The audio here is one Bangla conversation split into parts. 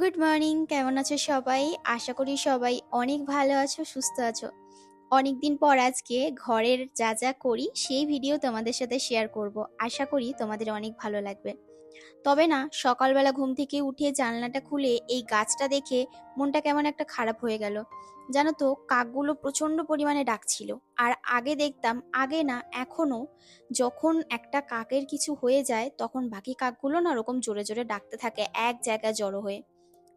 গুড মর্নিং কেমন আছো সবাই? আশা করি সবাই অনেক ভালো আছো, সুস্থ আছো। অনেকদিন পর আজকে ঘরের যা যা করি, সেই ভিডিও তোমাদের সাথে শেয়ার করব। আশা করি তোমাদের অনেক ভালো লাগবে। তবে না, সকালবেলা ঘুম থেকে উঠে জানলাটা খুলে এই গাছটা দেখে মনটা কেমন একটা খারাপ হয়ে গেল। জানো তো, কাকগুলো প্রচণ্ড পরিমাণে ডাকছিল। আর আগে দেখতাম, আগে না, এখনও যখন একটা কাকের কিছু হয়ে যায়, তখন বাকি কাকগুলো না ওরকম জোরে জোরে ডাকতে থাকে, এক জায়গায় জড়ো হয়ে।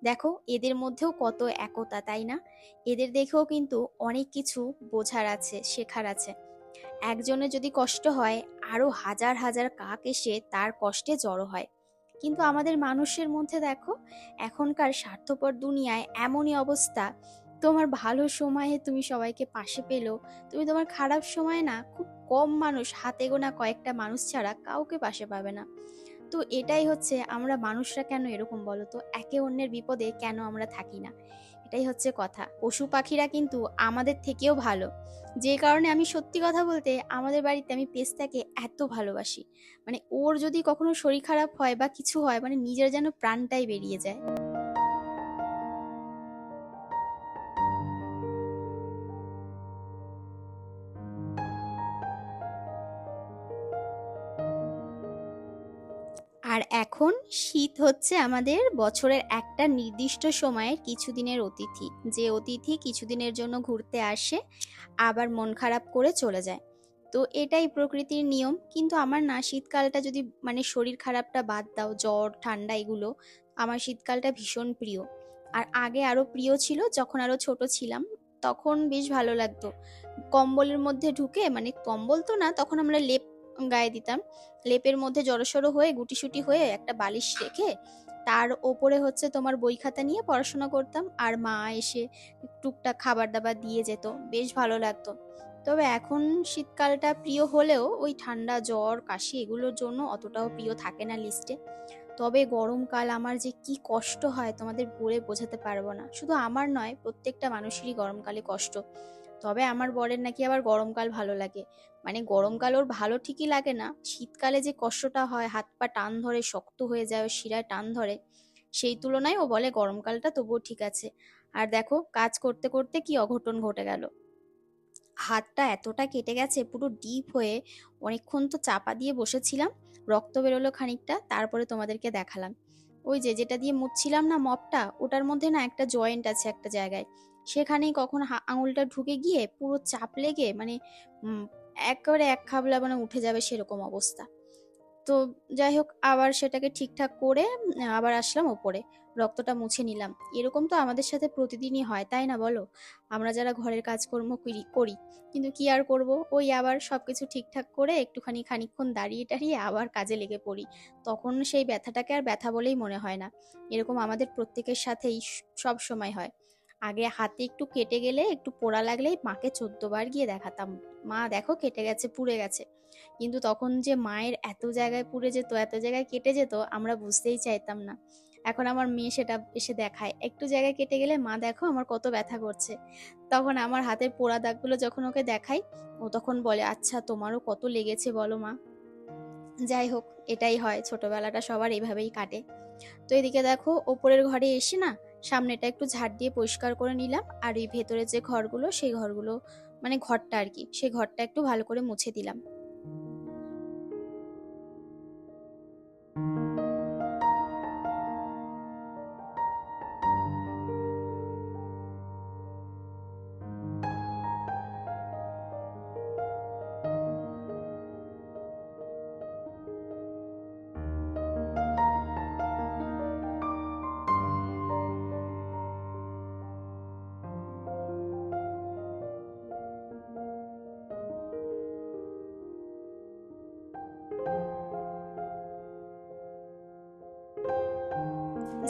দেখো, এদের মধ্যেও কত একতা, তাই না? এদের দেখেও কিন্তু অনেক কিছু বোঝার আছে, শেখার আছে। একজনের যদি কষ্ট হয়, আরও হাজার হাজার কাক এসে তার কষ্টে জড়ো হয়। কিন্তু আমাদের মানুষের মধ্যে দেখো, এখনকার স্বার্থপর দুনিয়ায় এমনই অবস্থা। তোমার ভালো সময়ে তুমি সবাইকে পাশে পেল, তুমি তোমার খারাপ সময়ে না, খুব কম মানুষ হাতে গোনা কয়েকটা মানুষ ছাড়া কাউকে পাশে পাবে না। তো এটাই হচ্ছে আমরা মানুষরা কেন এরকম বলো তো? একে অন্যের বিপদে কেন আমরা থাকি না? এটাই হচ্ছে কথা। পশু পাখিরা কিন্তু আমাদের থেকেও ভালো। যে কারণে আমি সত্যি কথা বলতে আমাদের বাড়িতে আমি পেস্তাকে এত ভালোবাসি। মানে ওর যদি কখনো শরীর খারাপ হয় বা কিছু হয় মানে নিজের যেন প্রাণটাই বেরিয়ে যায়। আর এখন শীত হচ্ছে আমাদের বছরের একটা নির্দিষ্ট সময়ের কিছুদিনের অতিথি। যে অতিথি কিছুদিনের জন্য ঘুরতে আসে, আবার মন খারাপ করে চলে যায়। তো এটাই প্রকৃতির নিয়ম। কিন্তু আমার না, শীতকালটা যদি মানে শরীর খারাপটা বাদ দাও, জ্বর, ঠান্ডা এগুলো, আমার শীতকালটা ভীষণ প্রিয়। আর আগে আরও প্রিয় ছিল, যখন আরও ছোট ছিলাম, তখন বেশ ভালো লাগতো। কম্বলের মধ্যে ঢুকে মানে কম্বল তো না, তখন আমরা লেপ গায়ে দিতাম। লেপের মধ্যে জড়সড়ো হয়ে, গুটিসুটি হয়ে একটা বালিশ রেখে তার ওপরে হচ্ছে তোমার বই খাতা নিয়ে পড়াশোনা করতাম। আর মা এসে টুকটাক খাবার দাবার দিয়ে যেত। বেশ ভালো লাগতো। তবে এখন শীতকালটা প্রিয় হলেও ওই ঠান্ডা জ্বর, কাশি এগুলোর জন্য অতটাও প্রিয় থাকে না লিস্টে তবে গরমকাল আমার যে কি কষ্ট হয় তোমাদের বলে বোঝাতে পারব না। শুধু আমার নয়, প্রত্যেকটা মানুষেরই গরমকালে কষ্ট। তবে আমার বরের নাকি আবার গরমকাল ভালো লাগে। মানে গরমকাল ওর ভালো ঠিকই লাগে না। শীতকালে যে কষ্টটা হয়, হাত পা টান ধরে, শক্ত হয়ে যায় শিরায় টান ধরে, সেই তুলনায় ও বলে গরমকালটা তবুও ঠিক আছে। আর দেখো, কাজ করতে করতে কি অঘটন ঘটে গেল। হাতটা এতটা কেটে গেছে, পুরো ডিপ হয়ে অনেকক্ষণ তো চাপা দিয়ে বসেছিলাম, রক্ত বেরোলো খানিকটা, তারপরে তোমাদেরকে দেখালাম। ওই যে যেটা দিয়ে মুছছিলাম না মপটা ওটার মধ্যে না একটা জয়েন্ট আছে একটা জায়গায়। সেখানেই কখন আঙুলটা ঢুকে গিয়ে পুরো চাপ লেগে মানে একেবারে এক খাবলা মানে উঠে যাবে সেরকম অবস্থা। তো যাই হোক, আবার সেটাকে ঠিকঠাক করে, আবার আসলাম ওপরে, রক্তটা মুছে নিলাম। এরকম তো আমাদের সাথে প্রতিদিনই হয়, তাই না বলো? আমরা যারা ঘরের কাজকর্ম করি কিন্তু কি আর করব? ওই আবার সবকিছু ঠিকঠাক করে একটুখানি খানিক্ষণ দাঁড়িয়ে টাড়িয়ে আবার কাজে লেগে পড়ি। তখন সেই ব্যথাটাকে আর ব্যথা বলেই মনে হয় না। এরকম আমাদের প্রত্যেকের সাথেই সব সময় হয়। আগে হাতে একটু কেটে গেলে, একটু পোড়া লাগলেই মাকে চোদ্দ বার গিয়ে দেখাতাম। মা, দেখো কেটে গেছে, পুড়ে গেছে। কিন্তু তখন যে মায়ের এত জায়গায় পুড়ে যেত, এত জায়গায় কেটে যেত, আমরা বুঝতেই চাইতাম না। এখন আমার মেয়ে সেটা এসে দেখায়। একটু জায়গায় কেটে গেলে, মা, দেখো আমার কত ব্যথা করছে। তখন আমার হাতের পোড়া দাগগুলো যখন ওকে দেখাই, ও তখন বলে আচ্ছা তোমারও কত লেগেছে বলো মা। যাই হোক, এটাই হয়। ছোটবেলাটা সবার এইভাবেই কাটে। তো এদিকে দেখো, ওপরের ঘরে এসে না সামনেটা একটু ঝাড় দিয়ে পরিষ্কার করে নিলাম, আর এই ভেতরে যে ঘরগুলো, সেই ঘরগুলো মানে ঘরটা আর কি, সেই ঘরটা একটু ভালো করে মুছে দিলাম।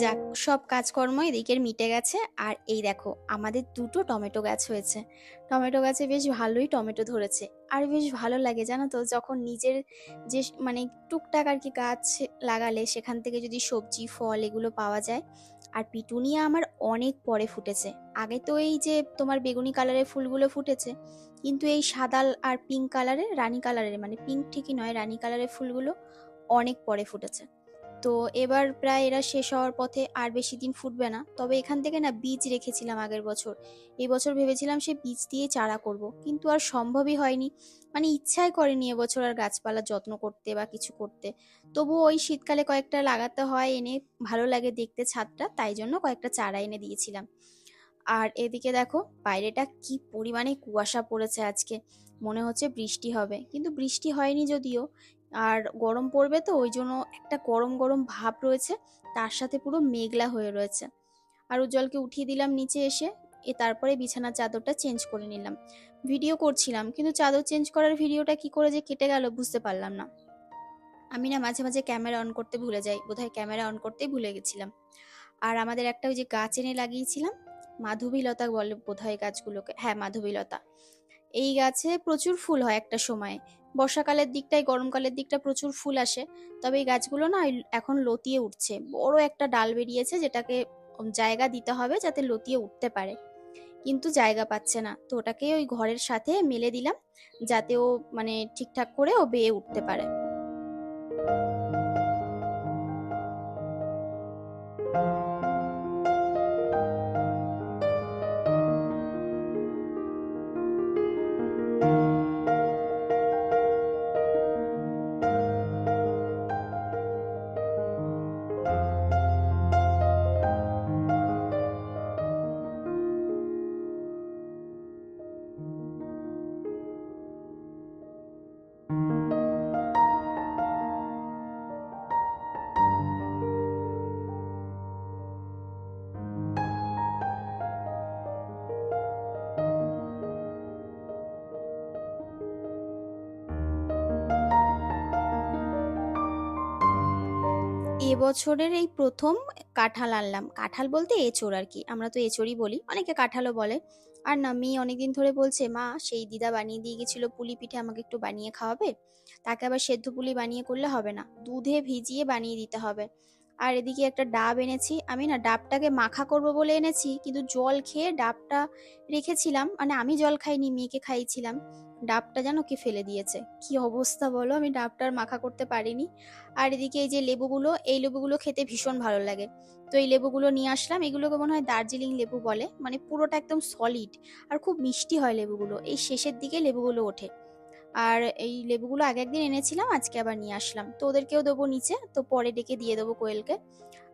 যাক, সব কাজকর্ম এদিকের মিটে গেছে। আর এই দেখো, আমাদের দুটো টমেটো গাছ হয়েছে। টমেটো গাছে বেশ ভালোই টমেটো ধরেছে। আর বেশ ভালো লাগে, জানো তো, যখন নিজের যে মানে টুকটাক আর কি গাছ লাগালে, সেখান থেকে যদি সবজি, ফল এগুলো পাওয়া যায়। আর পিটুনিয়া আমার অনেক পরে ফুটেছে। আগে তো এই যে তোমার বেগুনি কালারের ফুলগুলো ফুটেছে, কিন্তু এই সাদা আর পিঙ্ক কালারের, রানী কালারের মানে পিঙ্ক ঠিকই নয়, রানী কালারের ফুলগুলো অনেক পরে ফুটেছে। তো এবার প্রায় এরা শেষ হওয়ার পথে আর বেশি দিন ফুটবে না। তবে এখান থেকে না বীজ রেখেছিলাম আগের বছর। এই বছর ভেবেছিলাম সে বীজ দিয়ে চারা করব, কিন্তু আর সম্ভবই হয়নি। মানে ইচ্ছাই করেনি এবছর আর গাছপালার যত্ন করতে বা কিছু করতে। তবু ওই শীতকালে কয়েকটা লাগাতে হয় এনে ভালো লাগে দেখতে ছাদটা, তাই জন্য কয়েকটা চারা এনে দিয়েছিলাম। আর এদিকে দেখো, বাইরেটা কি পরিমাণে কুয়াশা পড়েছে আজকে। মনে হচ্ছে বৃষ্টি হবে, কিন্তু বৃষ্টি হয়নি যদিও। আর গরম পড়বে তো, ওই জন্য একটা গরম গরম ভাব রয়েছে, তার সাথে পুরো মেঘলা হয়ে রয়েছে। আর উজ্জ্বলকে উঠিয়ে দিলাম নিচে এসে, এ তারপরে বিছানার চাদরটা চেঞ্জ করে নিলাম। ভিডিও করছিলাম, কিন্তু চাদর চেঞ্জ করার ভিডিওটা কি করে যে কেটে গেল বুঝতে পারলাম না। আমি না মাঝে মাঝে ক্যামেরা অন করতে ভুলে যাই, বোধহয় ক্যামেরা অন করতেই ভুলে গেছিলাম। আর আমাদের একটা ওই যে গাছ এনে লাগিয়েছিলাম, মাধবীলতা বলে বোধহয় গাছগুলোকে হ্যাঁ মাধবীলতা। এই গাছে প্রচুর ফুল হয় একটা সময় বর্ষাকালের দিকটায় গরমকালের দিকটা প্রচুর ফুল আসে, তবে এই গাছগুলো না এখন লতিয়ে উঠছে। বড় একটা ডাল বেরিয়েছে যেটাকে জায়গা দিতে হবে যাতে লতিয়ে উঠতে পারে। কিন্তু জায়গা পাচ্ছে না। তো ওটাকে ওই ঘরের সাথে মেলে দিলাম যাতে ও মানে ঠিকঠাক করে ও বেয়ে উঠতে পারে। এবছরের এই প্রথম কাঁঠাল আনলাম। কাঁঠাল বলতে এঁচড় আর কি আমরা তো এঁচোড়ই বলি। অনেকে কাঁঠালও বলে। আর না মেয়ে অনেকদিন ধরে বলছে, মা, সেই দিদা বানিয়ে দিয়ে গেছিল পুলি পিঠে, আমাকে একটু বানিয়ে খাওয়াবে? তাকে আবার সেদ্ধ পুলি বানিয়ে করলে হবে না। দুধে ভিজিয়ে বানিয়ে দিতে হবে। আর এদিকে একটা ডাব এনেছি। আমি না ডাবটাকে মাখা করব বলে এনেছি, কিন্তু জল খেয়ে ডাবটা রেখেছিলাম। মানে আমি জল খাইনি, মেয়েকে খাইয়েছিলাম। ডাবটা যেন কে ফেলে দিয়েছে? কি অবস্থা বলো? আমি ডাবটার মাখা করতে পারিনি। আর এদিকে এই যে লেবুগুলো, এই লেবুগুলো খেতে ভীষণ ভালো লাগে। তো এই লেবুগুলো নিয়ে আসলাম। এগুলোকে মনে হয় দার্জিলিং লেবু বলে। মানে পুরোটা একদম সলিড আর খুব মিষ্টি হয় লেবুগুলো। এই শেষের দিকে লেবুগুলো ওঠে। আর এই লেবুগুলো আগে একদিন এনেছিলাম, আজকে আবার নিয়ে আসলাম। তো ওদেরকেও দেবো নিচে, তো পরে ডেকে দিয়ে দেবো কোয়েলকে।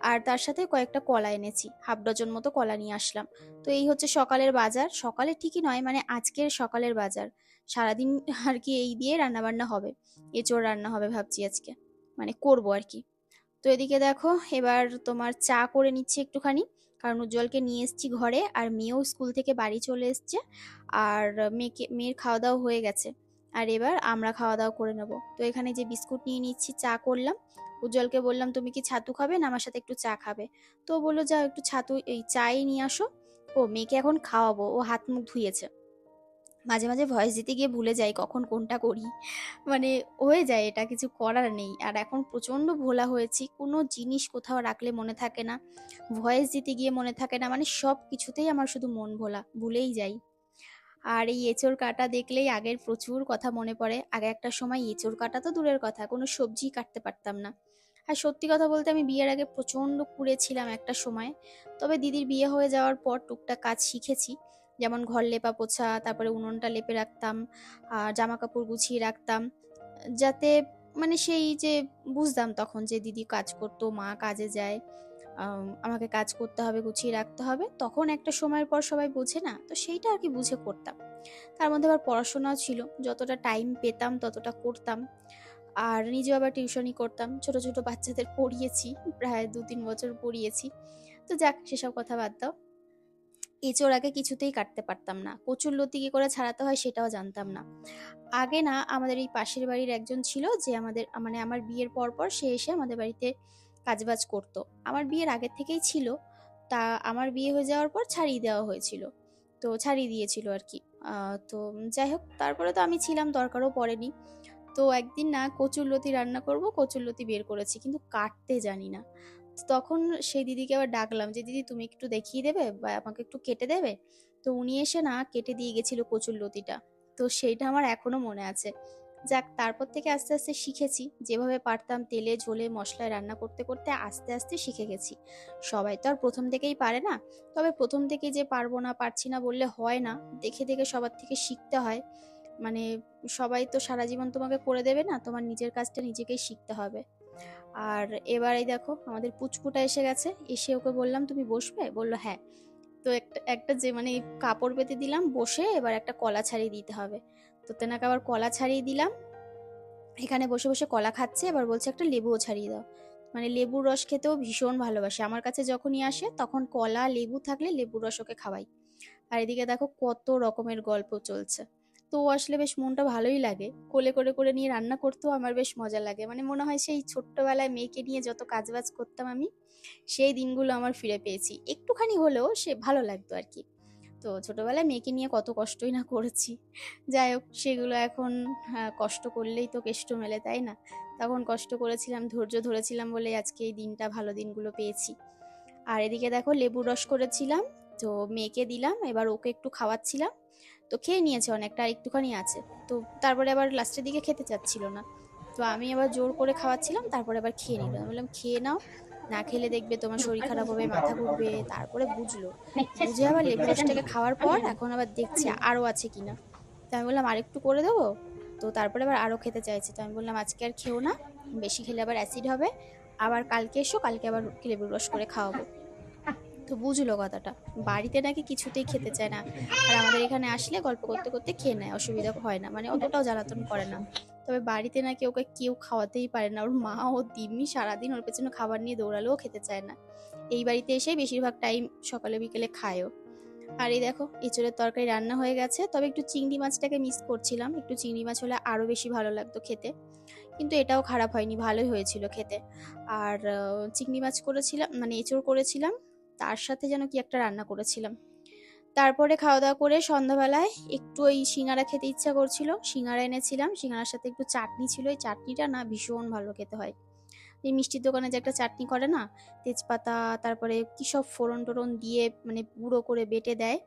আর তার সাথে কয়েকটা কলা এনেছি, হাফ ডজন মতো কলা নিয়ে আসলাম। তো এই হচ্ছে সকালের বাজার। সকালে ঠিকই নয় মানে আজকের সকালের বাজার। সারাদিন আর কি এই দিয়ে রান্না বান্না হবে। এঁচোড় রান্না হবে ভাবছি আজকে মানে করব আর কি। তো এদিকে দেখো, এবার তোমার চা করে নিচ্ছি একটুখানি, কারণ উজ্জ্বলকে নিয়ে এসেছি ঘরে, আর মেয়েও স্কুল থেকে বাড়ি চলে এসছে। আর মেয়েকে, মেয়ের খাওয়া দাওয়া হয়ে গেছে। আর এবার আমরা খাওয়া দাওয়া করে নেব। তো এখানে যে বিস্কুট নিয়ে নিচ্ছি, চা করলাম। উজ্জ্বলকে বললাম, তুমি কি ছাতু খাবে না আমার সাথে একটু চা খাবে? তো বলল, যাও একটু ছাতু, এই চাই নিয়ে আসো। ও মেয়েকে এখন খাওয়াবো, ও হাত মুখ ধুয়েছে। মাঝে মাঝে ভয়েস দিতে গিয়ে ভুলে যাই কখন কোনটা করি। মানে হয়ে যায় এটা, কিছু করার নেই। আর এখন প্রচণ্ড ভোলা হয়েছি, কোনো জিনিস কোথাও রাখলে মনে থাকে না। ভয়েস দিতে গিয়ে মনে থাকে না মানে সব কিছুতেই আমার শুধু মন ভোলা, ভুলেই যাই। আর এই এঁচোড় কাটা দেখলেই আগের প্রচুর কথা মনে পড়ে। আগে একটা সময় এঁচোড় কাটা তো দূরের কথা, কোনো সবজি কাটতে পারতাম না। আর সত্যি কথা বলতে আমি বিয়ের আগে প্রচণ্ড কুড়েছিলাম একটা সময়। তবে দিদির বিয়ে হয়ে যাওয়ার পর টুকটাক কাজ শিখেছি। যেমন ঘর লেপা পোছা, তারপরে উনুনটা লেপে রাখতাম, আর জামা কাপড় গুছিয়ে রাখতাম, যাতে মানে সেই যে বুঝতাম তখন যে দিদি কাজ করতো, মা কাজে যায়। আমাকে কাজ করতে হবে, গুছিয়ে রাখতে হবে। তখন একটা সময়ের পর সবাই বোঝে না, তো সেইটা আর কি বুঝে করতাম। তার মধ্যে আবার পড়াশোনাও ছিল, যতটা টাইম পেতাম, ততটা করতাম। আর নিজেও আবার টিউশনই করতাম। ছোট ছোট বাচ্চাদের পড়িয়েছি, প্রায় দু তিন বছর পড়িয়েছি। তো যাক, সেসব কথা বাদ দাও। এঁচোড় আগে কিছুতেই কাটতে পারতাম না। কচুর লতি কি করে ছাড়াতে হয় সেটাও জানতাম না। আগে না, আমাদের এই পাশের বাড়ির একজন ছিল যে আমাদের মানে আমার বিয়ের পর পর সে এসে আমাদের বাড়িতে কাজবাজ করতো। আমার বিয়ের আগের থেকেই ছিল। তা আমার বিয়ে হয়ে যাওয়ার পর ছাড়িয়ে দেওয়া হয়েছিল। তো ছাড়িয়ে দিয়েছিল আর কি। তো যাই হোক, তারপরে তো আমি ছিলাম, দরকারও পড়েনি। তো একদিন না কচুরলতি রান্না করব, কচুরলতি বের করেছি, কিন্তু কাটতে জানি না। তখন সেই দিদিকে আবার ডাকলাম যে, দিদি, তুমি একটু দেখিয়ে দেবে বা আমাকে একটু কেটে দেবে? তো উনি এসে না কেটে দিয়ে গেছিল কচুরলতিটা। তো সেইটা আমার এখনও মনে আছে। যাক, তারপর থেকে আস্তে আস্তে শিখেছি। যেভাবে পারতাম তেলে, ঝোলে, মশলায় রান্না করতে করতে আস্তে আস্তে শিখে গেছি। সবাই তো আর প্রথম থেকেই পারে না। তবে প্রথম থেকে যে পারব না, পারছি না বললে হয় না। দেখে দেখে সবার থেকে শিখতে হয়। মানে সবাই তো সারা জীবন তোমাকে করে দেবে না, তোমার নিজের কাজটা নিজেকেই শিখতে হবে। আর এবারে দেখো, আমাদের পুচকুটা এসে গেছে। এসে ওকে বললাম, তুমি বসবে? বলল হ্যাঁ। তো একটা একটা যে মানে কাপড় পেতে দিলাম বসে এবার একটা কলা ছাড়িয়ে দিতে হবে। তো তেনাকে আবার কলা ছাড়িয়ে দিলাম। এখানে বসে বসে কলা খাচ্ছে, এবার বলছে একটা লেবুও ছাড়িয়ে দাও। মানে লেবুর রস খেতেও ভীষণ ভালোবাসে। আমার কাছে যখনই আসে তখন কলা, লেবু থাকলে লেবুর রস ওকে খাওয়াই। আর এদিকে দেখো কত রকমের গল্প চলছে। তো ও আসলে বেশ মনটা ভালোই লাগে। কোলে করে করে নিয়ে রান্না করতেও আমার বেশ মজা লাগে। মানে মনে হয় সেই ছোট্টবেলায় মেয়েকে নিয়ে যত কাজবাজ করতাম আমি সেই দিনগুলো আমার ফিরে পেয়েছি। একটুখানি হলেও সে ভালো লাগতো আর কি তো ছোটবেলায় মেয়েকে নিয়ে কত কষ্টই না করেছি। যাই হোক সেগুলো এখন হ্যাঁ, কষ্ট করলেই তো কেষ্ট মেলে তাই না? তখন কষ্ট করেছিলাম ধৈর্য ধরেছিলাম বলে আজকে এই দিনটা ভালো দিনগুলো পেয়েছি। আর এদিকে দেখো লেবুর রস করেছিলাম তো মেয়েকে দিলাম এবার ওকে একটু খাওয়াচ্ছিলাম। তো খেয়ে নিয়েছে অনেকটা আর একটুখানি আছে। তো তারপরে আবার লাস্টের দিকে খেতে চাচ্ছিল না। তো আমি আবার জোর করে খাওয়াচ্ছিলাম তারপরে আবার খেয়ে নিলাম। বললাম খেয়ে নাও। না খেলে দেখবে তোমার শরীর খারাপ হবে মাথা ঘুরবে তারপরে বুঝলো। বুঝে আবার লেবু রসটাকে খাওয়ার পর এখন আবার দেখছি আরও আছে কিনা। তো আমি বললাম আরেকটু করে দেবো? তো তারপরে আবার আরও খেতে চাইছে। তো আমি বললাম আজকে আর খেও না বেশি খেলে আবার অ্যাসিড হবে। আবার কালকে এসো কালকে আবার লেবুর রস করে খাওয়াবো। তো বুঝলো কথাটা। বাড়িতে নাকি কিছুতেই খেতে চায় না। আর আমাদের এখানে আসলে গল্প করতে করতে খেয়ে নেয়, অসুবিধা হয় না। মানে অতটাও জ্বালাতন করে না। তবে বাড়িতে নাকি ওকে কেউ খাওয়াতেই পারে না। ওর মা ও দিম্মি সারাদিন ওর পেছনে খাবার নিয়ে দৌড়ালেও খেতে চায় না। এই বাড়িতে এসে বেশিরভাগ টাইম সকালে বিকেলে খায়ও। আর এই দেখো, এঁচড়ের তরকারি রান্না হয়ে গেছে। তবে একটু চিংড়ি মাছটাকে মিস করছিলাম। একটু চিংড়ি মাছ হলে আরও বেশি ভালো লাগতো খেতে। কিন্তু এটাও খারাপ হয়নি, ভালোই হয়েছিল খেতে। আর চিংড়ি মাছ করেছিলাম মানে এঁচড় করেছিলাম। তার সাথে যেন কি একটা রান্না করেছিলাম। তারপরে খাওয়া দাওয়া করে সন্ধ্যাবেলায় একটু ওই সিঙ্গারা খেতে ইচ্ছা করছিল। সিঙ্গারা এনেছিলাম। সিঙ্গারার সাথে একটু চাটনি ছিল। ওই চাটনিটা না ভীষণ ভালো খেতে হয়। এই মিষ্টির দোকানে যে একটা চাটনি করে না, তেজপাতা, তারপরে কী সব ফোড়ন টোড়ন দিয়ে মানে গুঁড়ো করে বেটে দেয়।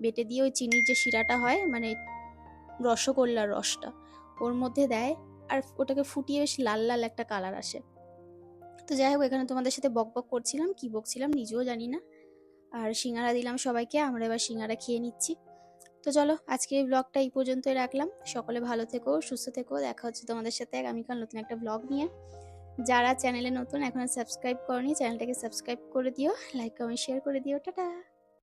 বেটে দিয়ে ওই চিনির যে শিরাটা হয় মানে রসগোল্লার রসটা, ওর মধ্যে দেয়। আর ওটাকে ফুটিয়ে বেশ লাল লাল একটা কালার আসে। তো যাই হোক, এখানে তোমাদের সাথে বক বক করছিলাম, কি বকছিলাম নিজেও জানি না। আর সিঙ্গারা দিলাম সবাইকে, আমরা এবার সিঙ্গারা খেয়ে নিচ্ছি। তো চলো আজকে এই ব্লগটা এই পর্যন্তই রাখলাম। সকলে ভালো থেকো, সুস্থ থেকো, দেখা হচ্ছে তোমাদের সাথে আগামীকাল নতুন একটা ব্লগ নিয়ে। যারা চ্যানেলে নতুন, এখনও সাবস্ক্রাইব করনি চ্যানেলটাকে সাবস্ক্রাইব করে দিও লাইক কমেন্ট শেয়ার করে দিও, টাটা!